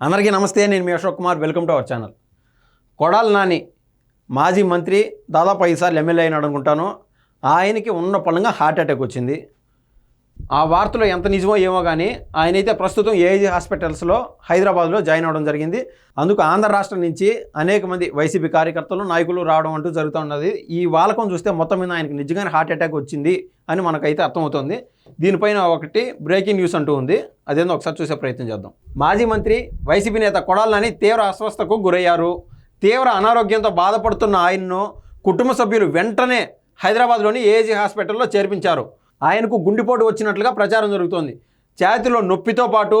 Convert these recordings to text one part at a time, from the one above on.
అందరికీ నమస్తే నేను మీ Ashok Kumar. Welcome to our channel Kodali Nani మాజీ మంత్రి దాదాపు ఐదుసార్లు ఎమ్మెల్యే అయినాడు అనుకుంటాను. ఆయనకి ఉన్న పనులుగా హార్ట్ అటాక్ వచ్చింది. ఆ వార్తలో ఎంత నిజమో ఏమో కానీ ఆయనైతే ప్రస్తుతం ఏఐజీ హాస్పిటల్స్లో హైదరాబాద్లో జాయిన్ అవ్వడం జరిగింది. అందుకు ఆంధ్ర రాష్ట్రం నుంచి అనేక మంది వైసీపీ కార్యకర్తలు నాయకులు రావడం అంటూ జరుగుతూ ఉన్నది. ఈ వాలకం చూస్తే మొత్తం మీద ఆయనకి నిజంగానే హార్ట్ అటాక్ వచ్చింది అని మనకైతే అర్థమవుతుంది. దీనిపైన ఒకటి బ్రేకింగ్ న్యూస్ అంటూ ఉంది. అదేందో ఒకసారి చూసే ప్రయత్నం చేద్దాం. మాజీ మంత్రి వైసీపీ నేత కొడాలని తీవ్ర అస్వస్థకు గురయ్యారు. తీవ్ర అనారోగ్యంతో బాధపడుతున్న ఆయన్ను కుటుంబ సభ్యులు వెంటనే హైదరాబాద్లోని ఏజీ హాస్పిటల్లో చేర్పించారు. ఆయనకు గుండెపోటు వచ్చినట్లుగా ప్రచారం జరుగుతోంది. ఛాతిలో నొప్పితో పాటు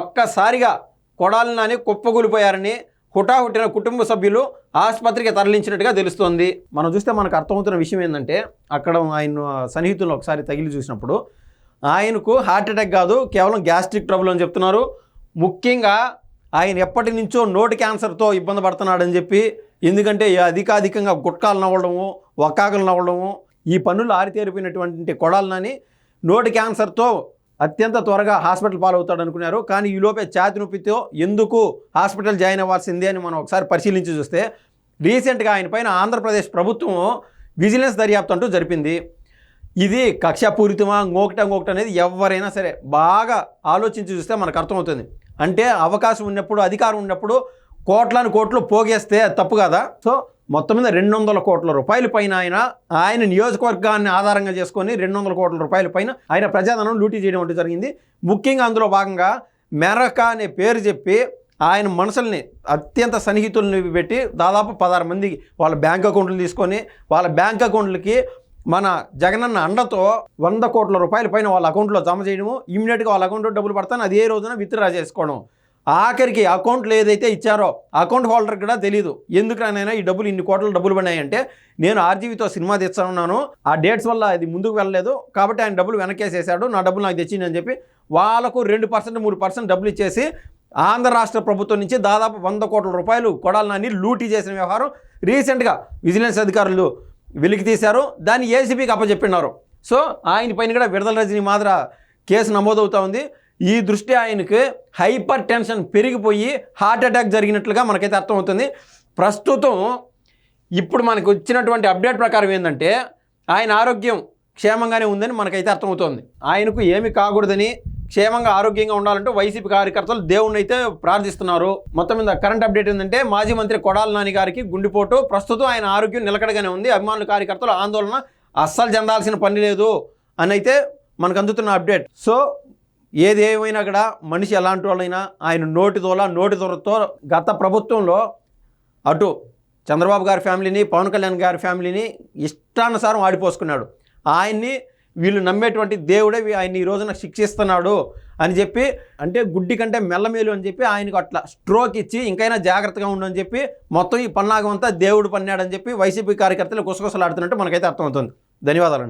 ఒక్కసారిగా కొడాలి నాని కుప్పగూలిపోయారని హుటాహుటిన కుటుంబ సభ్యులు ఆసుపత్రికి తరలించినట్టుగా తెలుస్తోంది. మనం చూస్తే మనకు అర్థమవుతున్న విషయం ఏంటంటే అక్కడ ఆయన సన్నిహితులను ఒకసారి తగిలి చూసినప్పుడు ఆయనకు హార్ట్ అటాక్ కాదు కేవలం గ్యాస్ట్రిక్ ట్రబుల్ అని చెప్తున్నారు. ముఖ్యంగా ఆయన ఎప్పటి నుంచో నోటి క్యాన్సర్తో ఇబ్బంది పడుతున్నాడని చెప్పి ఎందుకంటే అధికాధికంగా గుట్కాలు నవ్వడము ఒక్కాకలు నవ్వడము ఈ పనులు ఆరితేరిపోయినటువంటి కొడాలనని నోటి క్యాన్సర్తో అత్యంత త్వరగా హాస్పిటల్ పాలవుతాడు అనుకున్నారు. కానీ ఈలోపే ఛాతి నొప్పితో ఎందుకు హాస్పిటల్ జాయిన్ అవ్వాల్సిందే అని మనం ఒకసారి పరిశీలించి చూస్తే రీసెంట్గా ఆయన పైన ఆంధ్రప్రదేశ్ ప్రభుత్వం విజిలెన్స్ దర్యాప్తు అంటూ జరిపింది. ఇది కక్షపూరితమా ఇంకొకట ఇంకొకటి అనేది ఎవరైనా సరే బాగా ఆలోచించి చూస్తే మనకు అర్థమవుతుంది. అంటే అవకాశం ఉన్నప్పుడు అధికారం ఉన్నప్పుడు కోట్లను కోట్లు పోగేస్తే తప్పు కదా? సో మొత్తం మీద రెండు వందల కోట్ల రూపాయల పైన ఆయన ఆయన నియోజకవర్గాన్ని ఆధారంగా చేసుకొని రెండు వందల కోట్ల రూపాయల పైన ఆయన ప్రజాధనం లూటీ చేయడం అంటూ జరిగింది. ముఖ్యంగా అందులో భాగంగా మెరక అనే పేరు చెప్పి ఆయన మనుషుల్ని అత్యంత సన్నిహితుల్ని పెట్టి దాదాపు పదహారు మందికి వాళ్ళ బ్యాంక్ అకౌంట్లు తీసుకొని వాళ్ళ బ్యాంక్ అకౌంట్లకి మన జగనన్న అండతో వంద కోట్ల రూపాయల పైన వాళ్ళ అకౌంట్లో జమ చేయడము ఇమీడియట్గా వాళ్ళ అకౌంట్లో డబ్బులు పడతాను అదే రోజున విత్డ్రా చేసుకోవడం. ఆఖరికి అకౌంట్లు ఏదైతే ఇచ్చారో అకౌంట్ హోల్డర్ కూడా తెలియదు ఎందుకనైనా ఈ డబ్బులు ఇన్ని కోట్ల డబ్బులు పడినాయంటే నేను ఆర్జీవీతో సినిమా తెచ్చానున్నాను ఆ డేట్స్ వల్ల అది ముందుకు వెళ్ళలేదు. కాబట్టి ఆయన డబ్బులు వెనకేసేసాడు నా డబ్బులు నాకు తెచ్చిందని చెప్పి వాళ్ళకు రెండు పర్సెంట్ మూడు పర్సెంట్ డబ్బులు ఇచ్చేసి ఆంధ్ర రాష్ట్ర ప్రభుత్వం నుంచి దాదాపు వంద కోట్ల రూపాయలు కొడాలని లూటీ చేసిన వ్యవహారం రీసెంట్గా విజిలెన్స్ అధికారులు వెలికి తీశారు. దాన్ని ఏసీబీకి అప్పచెప్పినారు. సో ఆయన పైన కూడా విడుదల రజనీ మాదిర కేసు నమోదవుతా ఉంది. ఈ దృష్టి ఆయనకి హైపర్ టెన్షన్ పెరిగిపోయి హార్ట్ అటాక్ జరిగినట్లుగా మనకైతే అర్థమవుతుంది. ప్రస్తుతం ఇప్పుడు మనకు వచ్చినటువంటి అప్డేట్ ప్రకారం ఏంటంటే ఆయన ఆరోగ్యం క్షేమంగానే ఉందని మనకైతే అర్థమవుతోంది. ఆయనకు ఏమి కాకూడదని క్షేమంగా ఆరోగ్యంగా ఉండాలంటూ వైసీపీ కార్యకర్తలు దేవుణ్ణి అయితే ప్రార్థిస్తున్నారు. మొత్తం మీద కరెంట్ అప్డేట్ ఏంటంటే మాజీ మంత్రి కొడాల నాని గారికి గుండెపోటు. ప్రస్తుతం ఆయన ఆరోగ్యం నిలకడగానే ఉంది. అభిమానుల కార్యకర్తలు ఆందోళన అస్సలు చెందాల్సిన పని లేదు. అని అయితే మనకు అందుతున్న అప్డేట్. సో ఏది ఏమైనా కూడా మనిషి ఎలాంటి వాళ్ళైనా ఆయన నోటి దోల నోటి దొరతో గత ప్రభుత్వంలో అటు చంద్రబాబు గారి ఫ్యామిలీని పవన్ కళ్యాణ్ గారి ఫ్యామిలీని ఇష్టానుసారం ఆడిపోసుకున్నాడు. ఆయన్ని వీళ్ళు నమ్మేటువంటి దేవుడే ఆయన ఆయన్ని ఈ రోజున శిక్షిస్తున్నాడు అని చెప్పి అంటే గుడ్డి కంటే మెల్లమేలు అని చెప్పి ఆయనకు అట్లా స్ట్రోక్ ఇచ్చి ఇంకైనా జాగ్రత్తగా ఉండు అని చెప్పి మొత్తం ఈ పన్నాగం అంతా దేవుడు పన్నాడని చెప్పి వైసీపీ కార్యకర్తలు గుసగుసలాడుతున్నట్టు మనకైతే అర్థమవుతుంది. ధన్యవాదాలండి.